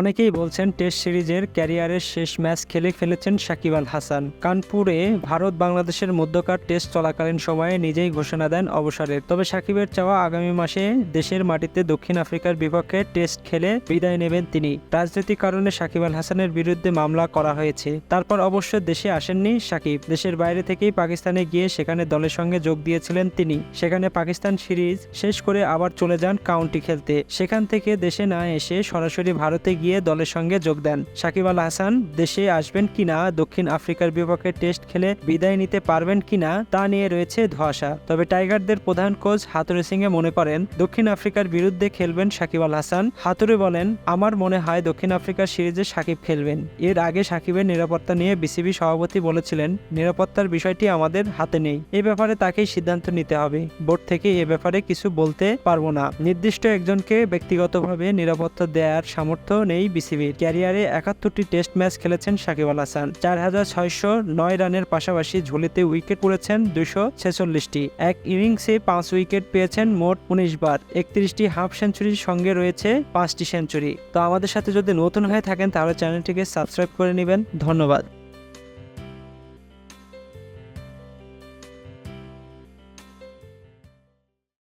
অনেকেই বলছেন টেস্ট সিরিজের ক্যারিয়ারের শেষ ম্যাচ খেলে ফেলেছেন সাকিব আল হাসান। কানপুরে ভারত বাংলাদেশের মধ্যকার টেস্ট চলাকালীন সময়ে নিজেই ঘোষণা দেন অবসরের। তবে সাকিবের চাওয়া আগামী মাসে দেশের মাটিতে দক্ষিণ আফ্রিকার বিপক্ষে টেস্ট খেলে বিদায় নেবেন তিনি। রাজনৈতিক কারণে সাকিব আল হাসানের বিরুদ্ধে মামলা করা হয়েছে। তারপর অবশ্য দেশে আসেননি সাকিব। দেশের বাইরে থেকেই পাকিস্তানে গিয়ে সেখানে দলের সঙ্গে যোগ দিয়েছিলেন তিনি। সেখানে পাকিস্তান সিরিজ শেষ করে আবার চলে যান কাউন্টি খেলতে। সেখান থেকে দেশে না এসে সরাসরি ভারতে গিয়ে দলের সঙ্গে যোগ দেন। সাকিব আল হাসান দেশে আসবেন কিনা দক্ষিণ আফ্রিকার বিপক্ষে টেস্ট খেলে বিদায় নিতে পারবেন কিনা তা নিয়ে রয়েছে ধোঁয়াশা। তবে টাইগারদের প্রধান কোচ হাতুরে সিং এ মনে করেন, দক্ষিণ আফ্রিকার বিরুদ্ধে খেলবেন সাকিব আল হাসান। হাতুরে বলেন, আমার মনে হয় দক্ষিণ আফ্রিকার সিরিজে সাকিব খেলবেন। এর আগে সাকিবের নিরাপত্তা নিয়ে বিসিবি সভাপতি বলেছিলেন, নিরাপত্তার বিষয়টি আমাদের হাতে নেই। এ ব্যাপারে তাকেই সিদ্ধান্ত নিতে হবে। বোর্ড থেকে এ ব্যাপারে কিছু বলতে পারব না। নির্দিষ্ট একজনকে ব্যক্তিগতভাবে নিরাপত্তা দেওয়ার সামর্থ্য নেই বিসিবির ক্যারিয়ারে একাত্তরটি টেস্ট ম্যাচ খেলেছেন সাকিব আল হাসান। চার হাজার ছয়শো নয় রানের পাশাপাশি ঝুলিতে উইকেট পড়েছেন দুশো ছেচল্লিশটি। এক ইনিংসে পাঁচ উইকেট পেয়েছেন মোট উনিশ বার। একত্রিশটি হাফ সেঞ্চুরির সঙ্গে রয়েছে পাঁচটি সেঞ্চুরি। তো আমাদের সাথে যদি নতুন হয়ে থাকেন তাহলে চ্যানেলটিকে সাবস্ক্রাইব করে নেবেন। ধন্যবাদ।